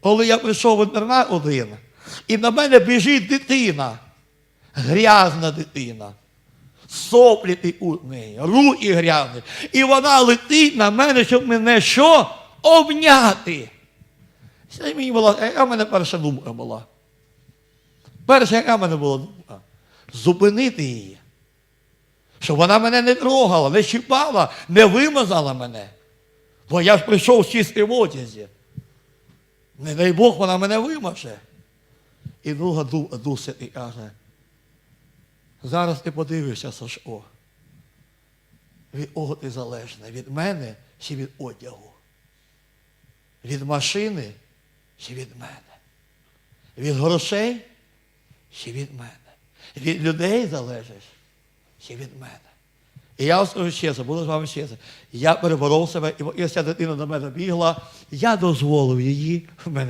Коли я прийшов в інтернат один, і на мене біжить дитина, грязна дитина, соплі в неї, руки грязні. І вона летить на мене, щоб мене що? Обняти. Це мені була, яка в мене перша думка була? Перша, яка в мене була думка? Зупинити її. Щоб вона мене не трогала, не чіпала, не вимазала мене. Бо я ж прийшов в чистій одязі. Не дай Бог, вона мене вимаже. І друга ду- дуся і каже, зараз ти подивишся, Сашко. Від кого ти залежний? Від мене чи від одягу? Від машини чи від мене? Від грошей чи від мене? Від людей залежиш чи від мене? І я скажу чесно, буду з вами чесно. Я переборов себе, і ця дитина до мене бігла, я дозволив її в мене